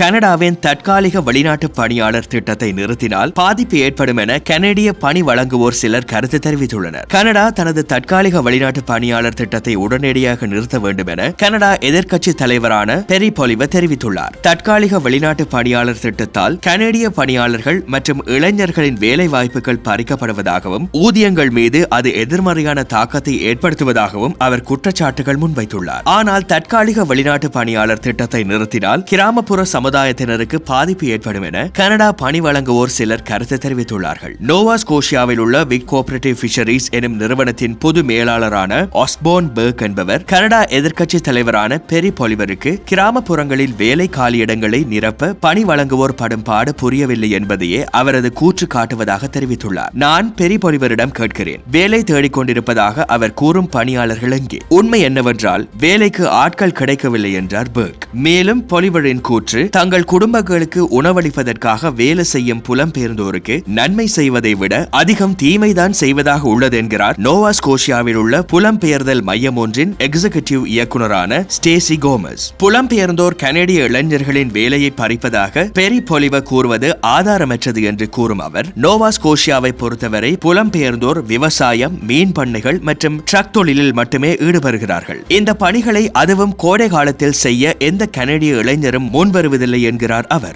கனடாவின் தற்காலிக வெளிநாட்டு பணியாளர் திட்டத்தை நிறுத்தினால் பாதிப்பு ஏற்படும் என கனடிய பணி வழங்குவோர் சிலர் கருத்து தெரிவித்துள்ளனர். கனடா தனது தற்காலிக வெளிநாட்டு பணியாளர் திட்டத்தை உடனடியாக நிறுத்த வேண்டும் என கனடா எதிர்க்கட்சி தலைவரான பெரி பொலிவ தெரிவித்துள்ளார். தற்காலிக வெளிநாட்டு பணியாளர் திட்டத்தால் கனடிய பணியாளர்கள் மற்றும் இளைஞர்களின் வேலை வாய்ப்புகள் பறிக்கப்படுவதாகவும் ஊதியங்கள் மீது அது எதிர்மறையான தாக்கத்தை ஏற்படுத்துவதாகவும் அவர் குற்றச்சாட்டுகள் முன்வைத்துள்ளார். ஆனால் தற்காலிக வெளிநாட்டு பணியாளர் திட்டத்தை நிறுத்தினால் கிராமப்புற சமுதாயத்தினருக்கு பாதிப்பு ஏற்படும் என கனடா பணி வழங்குவோர் சிலர் கருத்து தெரிவித்துள்ளார்கள். நோவா ஸ்கோஷியாவில் உள்ள விக் கோஆபரேட்டிவ் ஃபிஷரிஸ் எனும் நிறுவனத்தின் பொது மேலாளரான ஆஸ்போன் பேர்க் என்பவர் கனடா எதிர்க்கட்சி தலைவரான பெரி பொலிவருக்கு கிராமப்புறங்களில் வேலை காலியிடங்களை நிரப்ப பணி வழங்குவோர் படும் பாடு புரியவில்லை என்பதையே அவரது கூற்று காட்டுவதாக தெரிவித்துள்ளார். நான் பெரி பொலிவரிடம் கேட்கிறேன். வேலை தேடிக் கொண்டிருப்பதாக அவர் கூறும் பணியாளர்கள் எங்கே? உண்மை என்னவென்றால் வேலைக்கு ஆட்கள் கிடைக்கவில்லை என்றார் பேர்க். மேலும் பொலிவரின் கூற்று தங்கள் குடும்பங்களுக்கு உணவளிப்பதற்காக வேலை செய்யும் புலம்பெயர்ந்தோருக்கு நன்மை செய்வதை விட அதிகம் தீமைதான் செய்வதாக உள்ளது என்கிறார் நோவா ஸ்கோஷியாவில் உள்ள புலம்பெயர்தல் மையம் ஒன்றின் எக்ஸிகியூட்டிவ் இயக்குனரான ஸ்டேசி கோமஸ். புலம்பெயர்ந்தோர் கனடிய இளைஞர்களின் வேலையை பறிப்பதாக பெரி பொலிவ கூறுவது ஆதாரமற்றது என்று கூறும் அவர் நோவா ஸ்கோஷியாவை பொறுத்தவரை புலம்பெயர்ந்தோர் விவசாயம் மீன் பண்ணைகள் மற்றும் ட்ரக் தொழிலில் மட்டுமே ஈடுபடுகிறார்கள். இந்த பணிகளை அதுவும் கோடை காலத்தில் செய்ய எந்த கனடிய இளைஞரும் முன்வருவது முன்வருவதில்லை என்கிறார் அவர்.